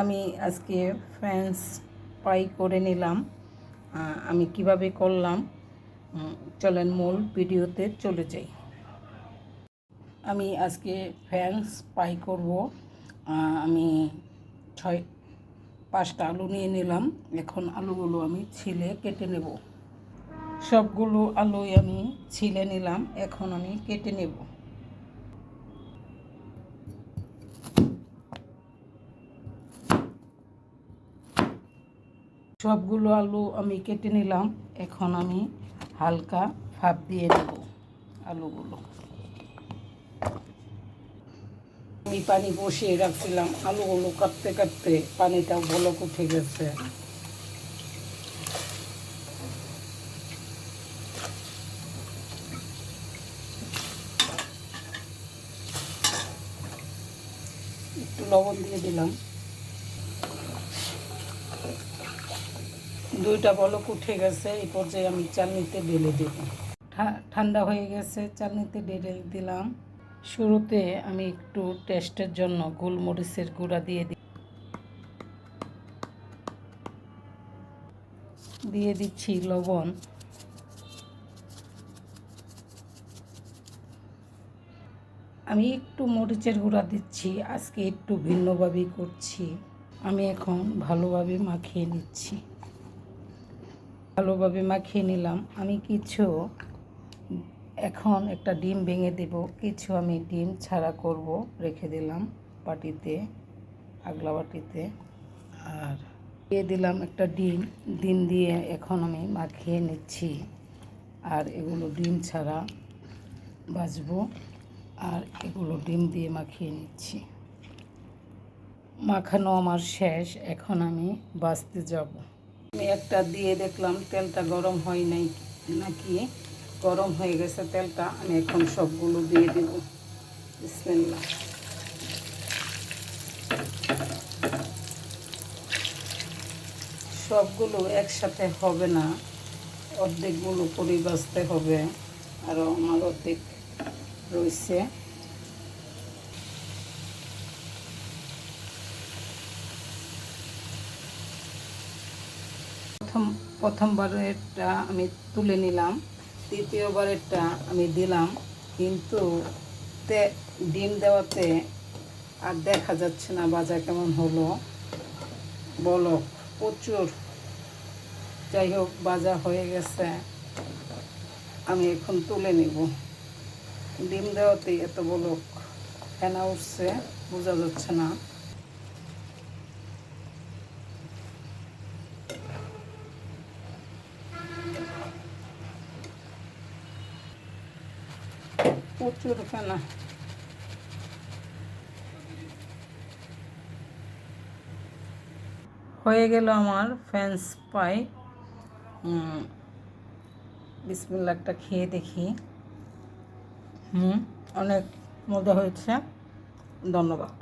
আমি আজকে friends fry করে নিলাম। আমি কীভাবে করলাম চলেন মূল ভিডিওতে চলে যাই। আমি আজকে ফ্রেন্স ফ্রাই করব। আমি ছয়, পাঁচটা আলু নিয়ে নিলাম। এখন আলুগুলো আমি ছিলে কেটে নেব। সবগুলো আলুই আমি ছিলে নিলাম। এখন আমি কেটে নেব। সবগুলো আলু আমি কেটে নিলাম। এখন আমি হালকা ভাপ দিয়ে নেব আলুগুলো। আমি পানি বসিয়ে রাখছিলাম, আলুগুলো কাটতে কাটতে পানিটা বলক উঠে গেছে। একটু লবণ দিয়ে দিলাম। দুইটা বলক উঠে গেছে, এই পর্যায়ে আমি চালনিতে ঢেলে দেব। ঠান্ডা হয়ে গেছে, চালনিতে ঢেলে দিলাম। শুরুতে আমি একটু টেস্টের জন্য গোলমরিচের গুঁড়া দিয়ে দিই দিয়ে দিচ্ছি লবণ। আমি একটু মরিচের গুঁড়া দিচ্ছি, আজকে একটু ভিন্নভাবেই করছি। আমি এখন ভালোভাবে মাখিয়ে নিচ্ছি। ভালোভাবে মাখিয়ে নিলাম। আমি কিছু এখন একটা ডিম ভেঙে দেব। কিছু আমি ডিম ছাড়া করব, রেখে দিলাম বাটিতে, আগলা বাটিতে। আর দিয়ে দিলাম একটা ডিম। ডিম দিয়ে এখন আমি মাখিয়ে নিচ্ছি। আর এগুলো ডিম ছাড়া বাজবো। আর এগুলো ডিম দিয়ে মাখিয়ে নিচ্ছি। মাখানো আমার শেষ। এখন আমি বাঁচতে যাব। আমি একটা দিয়ে দেখলাম, তেলটা গরম হয় নাই নাকি? গরম হয়ে গেছে তেলটা, আমি এখন সবগুলো দিয়ে দেব। বিসমিল্লাহ। সবগুলো একসাথে হবে না, অর্ধেকগুলো করে বাঁচতে হবে আরও আমার অর্ধেক রয়েছে। প্রথম, প্রথমবারেরটা আমি তুলে নিলাম। দ্বিতীয়বারেরটা আমি দিলাম। কিন্তু তে, ডিম দেওয়াতে আর দেখা যাচ্ছে না বাজা কেমন হলো। বলক প্রচুর। যাই হোক বাজা হয়ে গেছে। আমি এখন তুলে নিব। ডিম দেওয়াতেই এত বলক ফেনা উঠছে, বোঝা যাচ্ছে না। প্রচুর ফেনা। হয়ে গেল আমার ফ্যান্স পাই বিসমিল্লাটা খেয়ে দেখি। হুম, অনেক মজা হয়েছে। ধন্যবাদ।